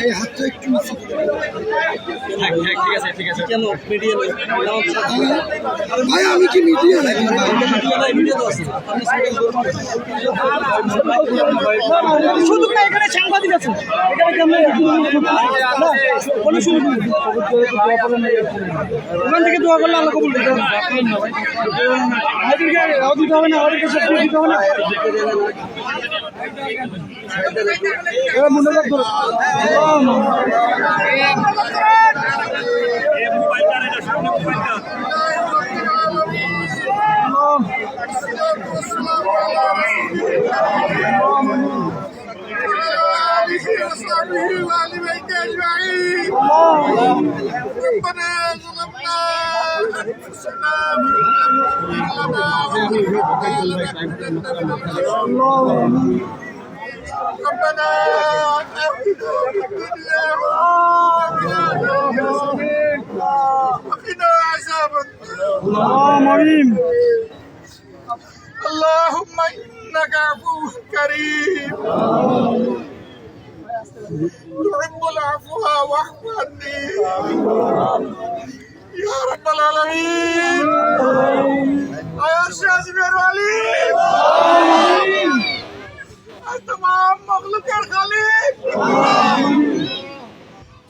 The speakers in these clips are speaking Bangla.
এই হাতটা একটু। ঠিক আছে ঠিক আছে কেন মিডিয়া আমি কি মিডিয়া নাকি শুধু এখানে সাংবাদিক ওখান থেকে দোয়া করলে আল্লাহ কবুল দিতে হবে না ওদেরকে সব দিতে হবে না এবার وأصحابه وآل أجمعين ربنا ظلمنا أنفسنا ربنا آتنا في الدنيا وآخرة وقنا عذاب النار اللهم إنك عفو كريم শান্তি ইয়া রাব্বাল আলামিন আয়াশে আজমের মালিক তমাম মখলুকের খালিক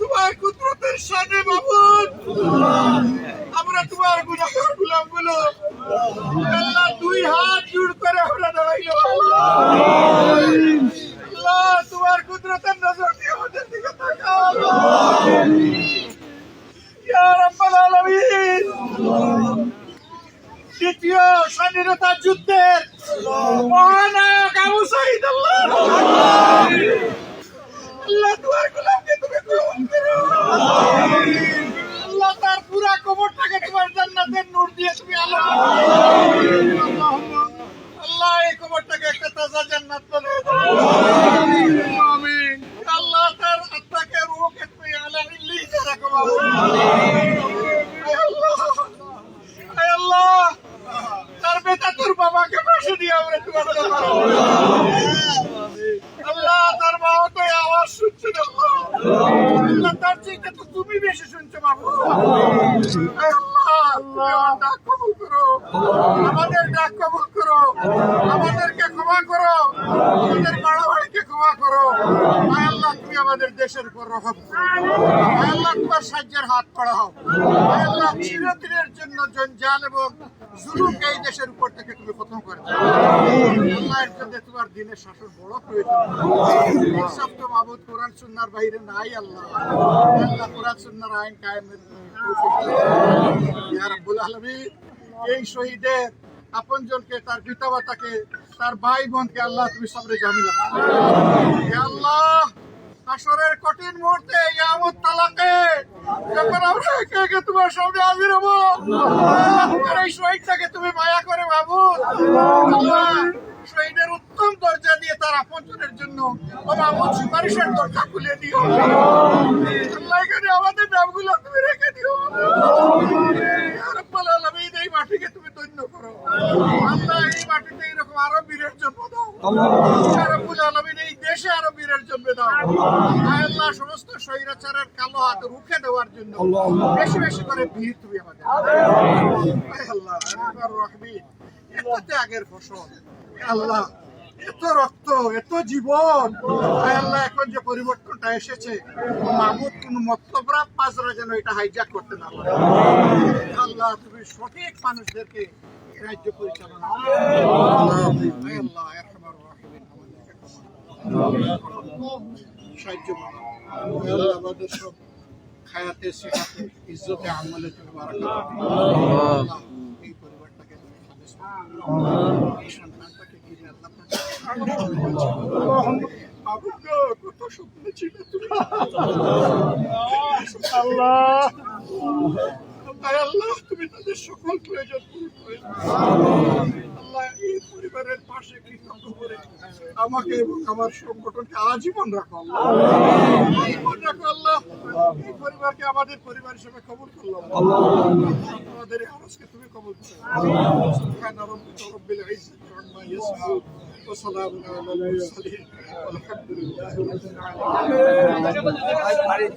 তোমার কুদরতের সাথে মাবুদ আমরা তোমার গুনাহের গুলামগুলো আল্লাহ দুই হাত জোড় করে আমরা দাঁড়াইলো আল্লাহ তোমার কুদরতের নজর দিয়ে আমাদের দিকে তাকাও। স্বাধীনতা যুদ্ধের মহানায়ক আবু শহীদ আল্লাহ। আল্লাহ দুয়ার গোলামকে তুমি গ্রহণ করো আল্লাহ তার পুরা কবরটাকে তোমার জান্নাতের নূর দিয়ে তুমি আলো আল্লাহ এই কবরটাকে একটা তাজা জান্নাত বানিয়ে দাও আমিন আল্লাহ তার আত্মাকে রূহকে তুমি আলা ইল্লিতে রাখো বাবা আয় আল্লাহ আয় আল্লাহ তার বেটা তোর তুমি বেশি শুনছো, বাবু। ডাক কবুল করো। আমাদের ডাক করো। আমাদেরকে ক্ষমা করো। আমাদের বাড়াবাড়িকে ক্ষমা করো। আমাদের দেশের উপর রহম আল্লাহ সাহায্যের হাত পড়াও আয় আল্লাহ চিরদিনের জন্য জঞ্জাল এবং জুলুমকে এই দেশের উপর থেকে তুমি খতম করে জন্য তোমার দিনের শাসন বড় প্রয়োজন। সব তো মাহবুদ কোরআন সুন্নার বাইরে নাই আল্লাহ। আল্লাহ কোরআন সুন্নার আইন কায়েমের রাব্বুল আলামিন, এই শহীদের আপনজনকে, তার পিতামাতাকে, তার ভাই বোনকে আল্লাহ তুমি সবরে জামিলা আল্লাহ আসরের কঠিন মুহূর্তে ইয়ামত তালাকে যখন আমরা একে একে তোমার সামনে হাজির হব এই শহীদটাকে তুমি মায়া করে বাবু শহীদের উত্তম দরজা দিয়ে তার আপনজনের জন্য ও মামুদ সুপারিশের দরজা খুলে দিও। আল্লাহ এখানে আমাদের নামগুলো তুমি রেখে দিও। আলামিন, এই মাটিকে তুমি ধন্য করো। আল্লাহ এই মাটিতে এরকম আরও বীরের জন্ম দাও ইয়া রাব্বুল আলামিন, এই দেশে আরও বীরের দাও। আল্লাহ সমস্ত স্বৈরাচারের কালো হাত রুখে দেওয়ার জন্য বেশি বেশি করে ভিড় আমাদের আল্লাহ এত ফসল। আল্লাহ, এত রক্ত, এত জীবন। আল্লাহ, এখন যে পরিবর্তনটা এসেছে, মাহমুদ কোন মতলবরা পাঁচরা যেন এটা হাইজ্যাক করতে না আল্লাহ, তুমি সঠিক মানুষদেরকে রাজ্য পরিচালনা আল্লাহ আরহামার রাহিমিন, আমাদেরকে ক্ষমা করো। সাহায্য আমাদের সব খায়াতে আমলে তুমি। আল্লাহ, এই পরিবারটাকে আল্লাহ কত স্বপ্ন ছিল আল্লাহ আল্লাহ তুমি তাদের সকল প্রয়োজন পূরণ করে এই পরিবারের পাশে কৃতজ্ঞ করে আমাকে এবং আমার সংগঠনকে আজীবন রাখো আল্লাহ আজীবন রাখো আল্লাহ এই পরিবারকে আমাদের পরিবার হিসেবে কবুল করলাম আমাদের এই আরজকে তুমি কবুল করো سبحان ربك رب العزة عما يصفون وسلام على المرسلين والحمد لله رب العالمين